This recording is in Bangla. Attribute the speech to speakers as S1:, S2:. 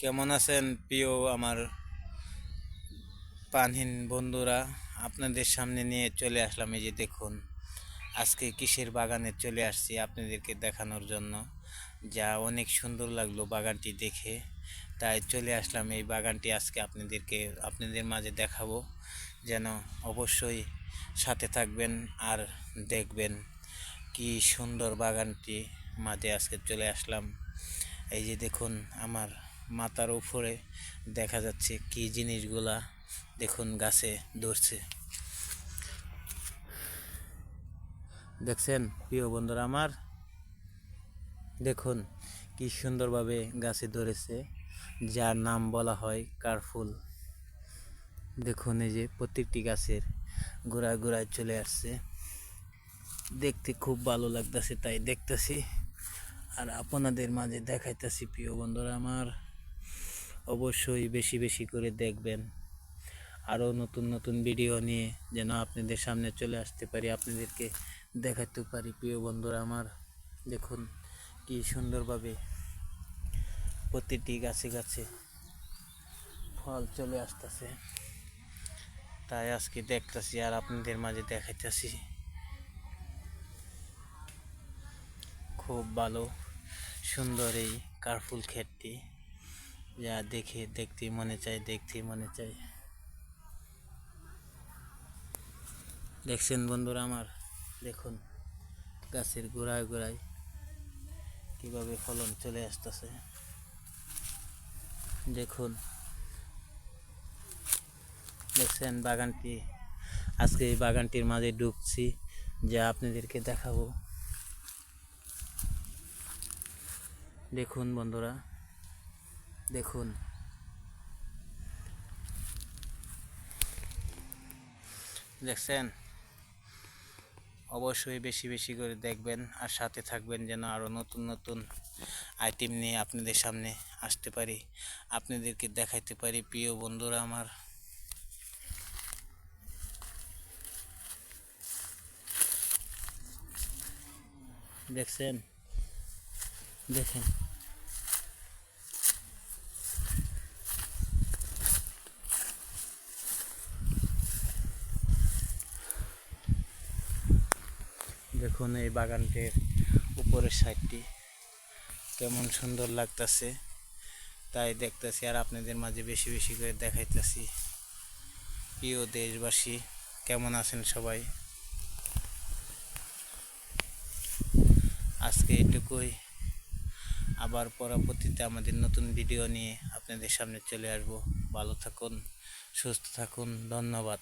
S1: কেমন আছেন প্রিয় আমার পানহীন বন্ধুরা? আপনাদের সামনে নিয়ে চলে আসলাম এই যে দেখুন, আজকে কিসের বাগানে চলে আসছি আপনাদেরকে দেখানোর জন্য। যা অনেক সুন্দর লাগল বাগানটি দেখে। তাই চলে আসলাম এই বাগানটি আজকে আপনাদেরকে, আপনাদের মাঝে দেখাবো। যেন অবশ্যই সাথে থাকবেন আর দেখবেন কি সুন্দর বাগানটি মাঝে আজকে চলে আসলাম। এই যে দেখুন, আমার মাথার উপরে দেখা যাচ্ছে কি জিনিসগুলা দেখুন গাছে ধরছে। দেখছেন? প্রিয় বন্ধুরা আমার, দেখুন কি সুন্দরভাবে গাছে ধরেছে, যার নাম বলা হয় কারফুল। দেখুন এই যে প্রত্যেকটি গাছের গোড়ায় গোড়ায় চলে আসছে। দেখতে খুব ভালো লাগতেছে, তাই দেখতেছি। আর আপনাদের মাঝে দেখাইতেছি, প্রিয় বন্ধুরা আমার। অবশ্যই বেশি বেশি করে দেখবেন। আরও নতুন নতুন ভিডিও নিয়ে যেন আপনাদের সামনে চলে আসতে পারি, আপনাদেরকে দেখাতে পারি। প্রিয় বন্ধুরা আমার, দেখুন কি সুন্দরভাবে প্রতিটি গাছে গাছে ফল চলে আসতেছে। তাই আজকে দেখতেছি আর আপনাদের মাঝে দেখাইতেছি। খুব ভালো, সুন্দর এই কারফুল ক্ষেতটি। যা দেখে, দেখতে মনে চায়, দেখতে মনে চায়। দেখছেন বন্ধুরা আমার? দেখুন, গাছের গোড়ায় গোড়ায় কীভাবে ফলন চলে আসতেছে। দেখুন, দেখছেন বাগানটি? আজকে এই বাগানটির মাঝে ঢুকছি, যা আপনাদেরকে দেখাবো। দেখুন বন্ধুরা দেখুন। দেখছেন? অবশ্যই বেশি বেশি করে দেখবেন আর সাথে থাকবেন যেন আরও নতুন নতুন আইটেম নিয়ে আপনাদের সামনে আসতে পারি, আপনাদেরকে দেখাইতে পারি। প্রিয় বন্ধুরা আমার। দেখছেন? দেখেন। দেখুন এই বাগানটির উপরের সাইডটি কেমন সুন্দর লাগতেছে। তাই দেখতেছি আর আপনাদের মাঝে বেশি বেশি করে দেখাইতেছি। প্রিয় দেশবাসী, কেমন আছেন সবাই? আজকে এটুকুই। আবার পরবর্তীতে আমাদের নতুন ভিডিও নিয়ে আপনাদের সামনে চলে আসব। ভালো থাকুন, সুস্থ থাকুন, ধন্যবাদ।